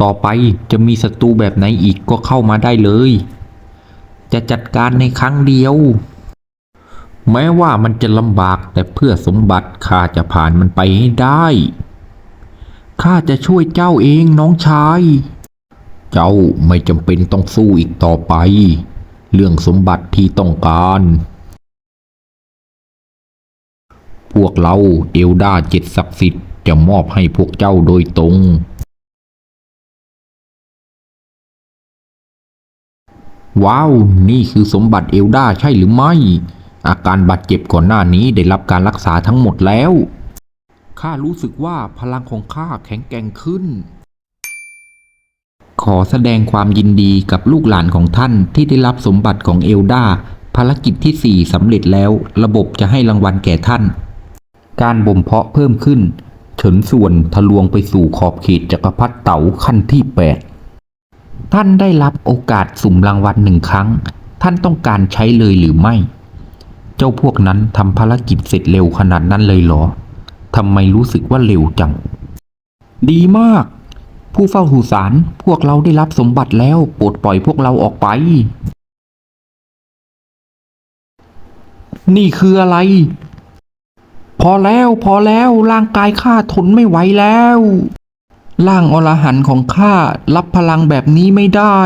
ต่อไปจะมีศัตรูแบบไหนอีกก็เข้ามาได้เลย จะจัดการในครั้งเดียว แม้ว่ามันจะลำบากแต่เพื่อสมบัติข้าจะผ่านมันไปให้ได้ข้าจะช่วยเจ้าเองน้องชาย เจ้าไม่จำเป็นต้องสู้อีกต่อไป เรื่องสมบัติที่ต้องการ พวกเราเอลดาเจ็ดศักดิ์สิทธิ์จะมอบให้พวกเจ้าโดยตรง ว้าว นี่คือสมบัติเอลดาใช่หรือไม่ อาการบาดเจ็บก่อนหน้านี้ได้รับการรักษาทั้งหมดแล้ว ข้ารู้สึกว่าพลังของข้าแข็งแกร่งขึ้น ขอแสดงความยินดีกับลูกหลานของท่านที่ได้รับสมบัติของเอลดาภารกิจที่ 4สำเร็จแล้ว ระบบจะให้รางวัลแก่ท่าน การบ่มเพาะเพิ่มขึ้น เฉินส่วนทะลวงไปสู่ขอบเขตจักรพรรดิเต๋าขั้นที่ 8 ท่านได้รับโอกาสสุ่มรางวัลหนึ่งครั้ง ท่านต้องการใช้เลยหรือไม่ เจ้าพวกนั้นทำภารกิจเสร็จเร็วขนาดนั้นเลยเหรอทำไมรู้สึกว่าเร็วจัง ดีมาก ผู้เฝ้าหูสารพวกเราได้รับสมบัติแล้วโปรดปล่อยพวกเราออกไป นี่คืออะไร พอแล้วพอแล้วร่างกายข้าทนไม่ไหวแล้ว ร่างอรหันของข้ารับพลังแบบนี้ไม่ได้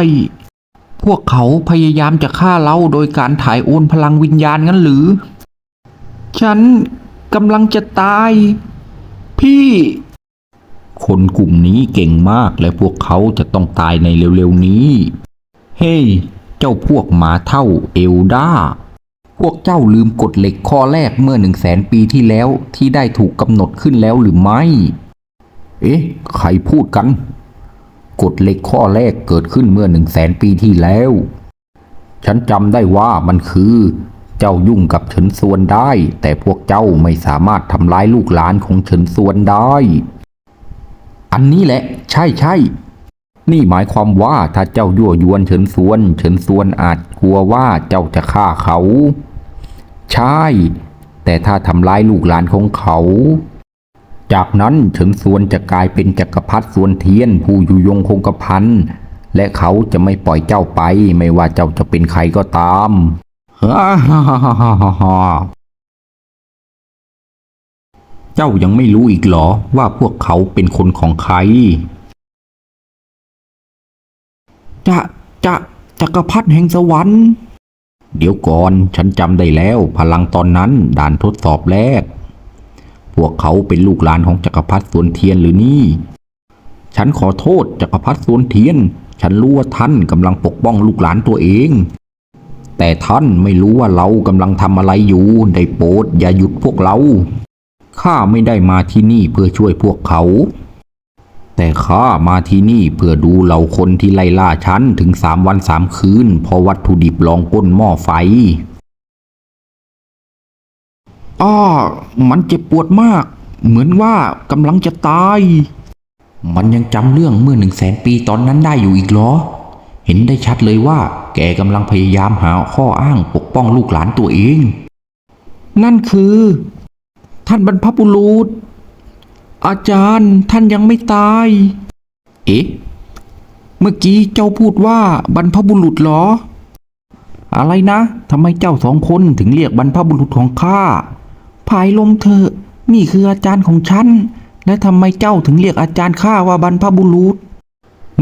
พวกเขาพยายามจะฆ่าเราโดยการถ่ายโอนพลังวิญญาณงั้นหรือ ฉันกำลังจะตาย พี่ คนกลุ่มนี้เก่งมากและพวกเขาจะต้องตายในเร็วๆนี้ เฮ้ยเจ้าพวกหมาเท่าเอลดาพวกเจ้าลืมกฎเหล็กข้อแรกเมื่อหนึ่งแสนปีที่แล้วที่ได้ถูกกำหนดขึ้นแล้วหรือไม่ เอ๊ะ ใครพูดกัน กฎเหล็กข้อแรกเกิดขึ้นเมื่อหนึ่งแสนปีที่แล้ว ฉันจำได้ว่ามันคือ เจ้ายุ่งกับเฉินซวนได้ แต่พวกเจ้าไม่สามารถทำร้ายลูกหลานของเฉินซวนได้ อันนี้แหละ ใช่ใช่นี่หมายความว่าถ้าเจ้ายั่วยวนเฉินซวน เฉินซวนอาจกลัวว่าเจ้าจะฆ่าเขา ใช่ แต่ถ้าทำร้ายลูกหลานของเขา จากนั้นเฉินซวนจะกลายเป็นจักรพรรดิสวนเทียนผู้อยู่ยงคงกระพันและเขาจะไม่ปล่อยเจ้าไป ไม่ว่าเจ้าจะเป็นใครก็ตามฮ่าฮ่าฮ่าฮ่าฮ่าฮ่าเจ้ายังไม่รู้อีกเหรอว่าพวกเขาเป็นคนของใครจะจะจักรพรรดิแห่งสวรรค์ เดี๋ยวก่อนฉันจำได้แล้วพลังตอนนั้นด่านทดสอบแรกพ วกเขาเป็นลูกหลานของจักรพรรดิสวนเทียนหรือนี่ ฉันขอโทษจักรพรรดิสวนเทียน ฉันรู้ว่าท่านกำลังปกป้องลูกหลานตัวเอง แต่ท่านไม่รู้ว่าเรากำลังทำอะไรอยู่ ได้โปรดอย่าหยุดพวกเรา ข้าไม่ได้มาที่นี่เพื่อช่วยพวกเขา แต่ข้ามาที่นี่เพื่อดูเหล่าคนที่ไล่ล่าฉันถึงสามวันสามคืนเพราะวัตถุดิบลองก้นหม้อไฟ อ้อมันเจ็บปวดมาก เหมือนว่ากำลังจะตาย มันยังจำเรื่องเมื่อหนึ่งแสนปีตอนนั้นได้อยู่อีกเหรอ เห็นได้ชัดเลยว่า แกกำลังพยายามหาข้ออ้างปกป้องลูกหลานตัวเอง นั่นคือ ท่านบรรพบุรุษ อาจารย์ท่านยังไม่ตาย เอ๊ะ เมื่อกี้เจ้าพูดว่าบรรพบุรุษเหรอ อะไรนะทำไมเจ้าสองคนถึงเรียกบรรพบุรุษของข้า ภายลมเถอะนี่คืออาจารย์ของฉัน และทำไมเจ้าถึงเรียกอาจารย์ข้าว่าบรรพบุรุษ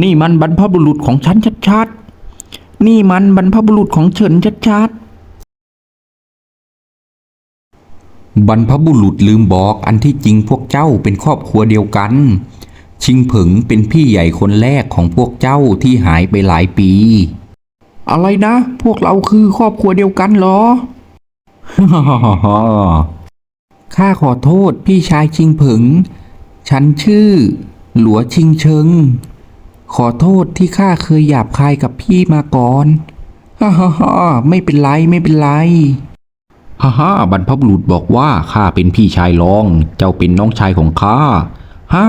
นี่มันบรรพบุรุษของฉันชัดๆ นี่มันบรรพบุรุษของเฉินชัดๆ บรรพบุรุษลืมบอกอันที่จริงพวกเจ้าเป็นครอบครัวเดียวกัน ชิงผึงเป็นพี่ใหญ่คนแรกของพวกเจ้าที่หายไปหลายปี อะไรนะ พวกเราคือครอบครัวเดียวกันเหรอ ข้าขอโทษพี่ชายชิงผึง ฉันชื่อ หลัวชิงเชิง ขอโทษที่ข้าเคยหยาบคายกับพี่มาก่อน ฮ่าฮ่าฮ่าไม่เป็นไรไม่เป็นไรฮ่าฮ่าบรรพบุรุษบอกว่าข้าเป็นพี่ชายรอง เจ้าเป็นน้องชายของข้าฮ่า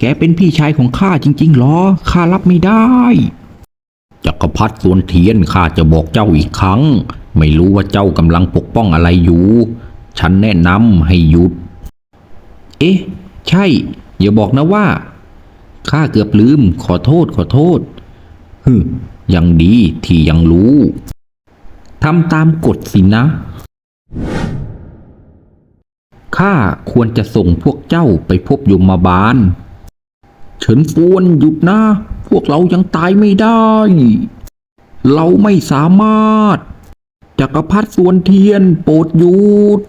แกเป็นพี่ชายของข้าจริงๆเหรอข้ารับไม่ได้จักรพรรดิสวนเทียนข้าจะบอกเจ้าอีกครั้ง ไม่รู้ว่าเจ้ากำลังปกป้องอะไรอยู่ ฉันแนะนำให้หยุด เอ๊ะ ใช่ อย่าบอกนะว่า ข้าเกือบลืม ขอโทษ ขอโทษฮึยังดีที่ยังรู้ทำตามกฎสินะ ข้าควรจะส่งพวกเจ้าไปพบยมบาล เฉินฟวนหยุดนะ พวกเรายังตายไม่ได้ เราไม่สามารถจักรพรรดิส่วนเทียนโปรดหยุด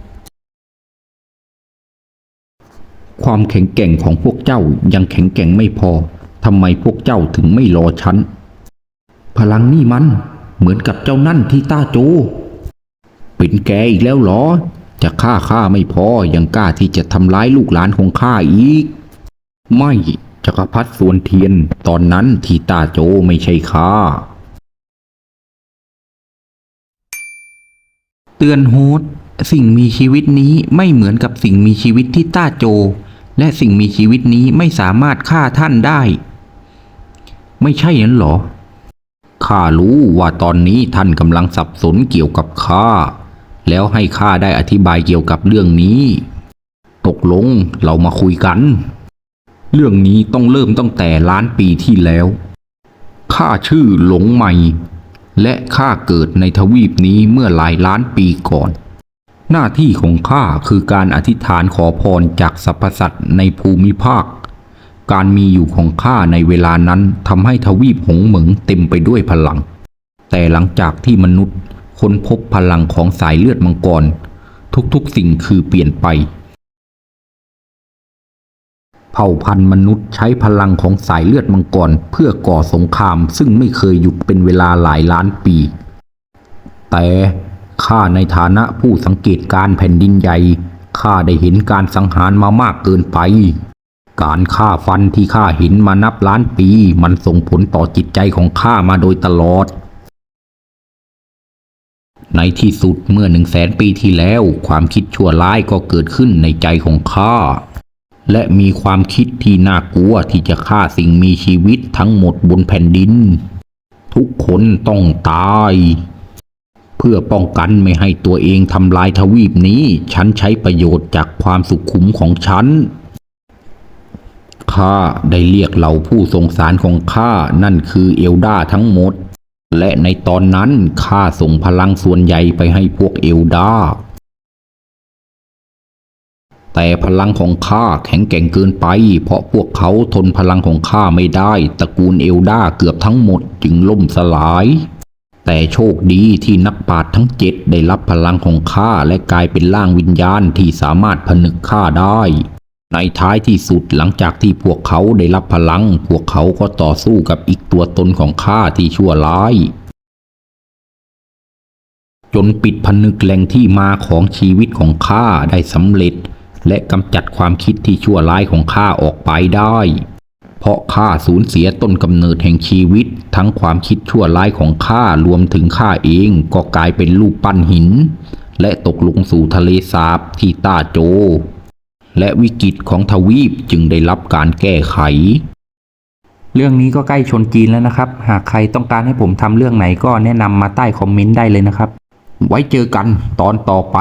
ความแข็งแกร่งของพวกเจ้ายังแข็งแกร่งไม่พอทำไมพวกเจ้าถึงไม่รอฉัน พลังนี่มัน เหมือนกับเจ้านั่นที่ต้าโจ เป็นแกอีกแล้วเหรอ จะฆ่าข้าไม่พอ ยังกล้าที่จะทำร้ายลูกหลานของข้าอีก ไม่จักรพรรดิส่วนเทียน ตอนนั้นที่ต้าโจไม่ใช่ข้าเตือนโฮสสิ่งมีชีวิตนี้ไม่เหมือนกับสิ่งมีชีวิตที่ต้าโจ และสิ่งมีชีวิตนี้ไม่สามารถฆ่าท่านได้ ไม่ใช่นั้นหรอ ข้ารู้ว่าตอนนี้ท่านกำลังสับสนเกี่ยวกับข้า แล้วให้ข้าได้อธิบายเกี่ยวกับเรื่องนี้ ตกลงเรามาคุยกัน เรื่องนี้ต้องเริ่มตั้งแต่ล้านปีที่แล้ว ข้าชื่อหลงใหม่ และข้าเกิดในทวีปนี้เมื่อหลายล้านปีก่อน หน้าที่ของข้าคือการอธิษฐานขอพรจากสรรพสัตว์ในภูมิภาค การมีอยู่ของข้าในเวลานั้นทำให้ทวีปหงเหมิงเต็มไปด้วยพลัง แต่หลังจากที่มนุษย์ค้นพบพลังของสายเลือดมังกร ทุกๆสิ่งคือเปลี่ยนไป เผ่าพันธุ์มนุษย์ใช้พลังของสายเลือดมังกรเพื่อก่อสงครามซึ่งไม่เคยหยุดเป็นเวลาหลายล้านปี แต่ ข้าในฐานะผู้สังเกตการแผ่นดินใหญ่ข้าได้เห็นการสังหารมามากเกินไป การฆ่าฟันที่ข้าเห็นมานับล้านปี มันส่งผลต่อจิตใจของข้ามาโดยตลอด ในที่สุดเมื่อหนึ่งแสนปีที่แล้ว ความคิดชั่วร้ายก็เกิดขึ้นในใจของข้า และมีความคิดที่น่ากลัวที่จะฆ่าสิ่งมีชีวิตทั้งหมดบนแผ่นดิน ทุกคนต้องตาย พื่อป้องกันไม่ให้ตัวเองทำลายทวีปนี้ ฉันใช้ประโยชน์จากความสุขุมของฉัน ข้าได้เรียกเหล่าผู้ทรงสารของข้า นั่นคือเอลดาทั้งหมด และในตอนนั้นข้าส่งพลังส่วนใหญ่ไปให้พวกเอลดาแต่พลังของข้าแข็งแกร่งเกินไป เพราะพวกเขาทนพลังของข้าไม่ได้ ตระกูลเอลดาเกือบทั้งหมดจึงล่มสลาย แต่โชคดีที่นักปราชญ์ทั้งเจ็ดได้รับพลังของข้าและกลายเป็นร่างวิญญาณที่สามารถผนึกข้าได้ ในท้ายที่สุดหลังจากที่พวกเขาได้รับพลัง พวกเขาก็ต่อสู้กับอีกตัวตนของข้าที่ชั่วร้าย จนปิดผนึกแหล่งที่มาของชีวิตของข้าได้สำเร็จ และกำจัดความคิดที่ชั่วร้ายของข้าออกไปได้ เพราะข้าสูญเสียต้นกำเนิดแห่งชีวิต ทั้งความคิดชั่วร้ายของข้ารวมถึงข้าเองก็กลายเป็นรูปปั้นหิน และตกลงสู่ทะเลสาบที่ต้าโจ และวิกฤตของทวีปจึงได้รับการแก้ไข เรื่องนี้ก็ใกล้ชนจีนแล้วนะครับ หากใครต้องการให้ผมทำเรื่องไหนก็แนะนำมาใต้คอมเมนต์ได้เลยนะครับ ไว้เจอกันตอนต่อไป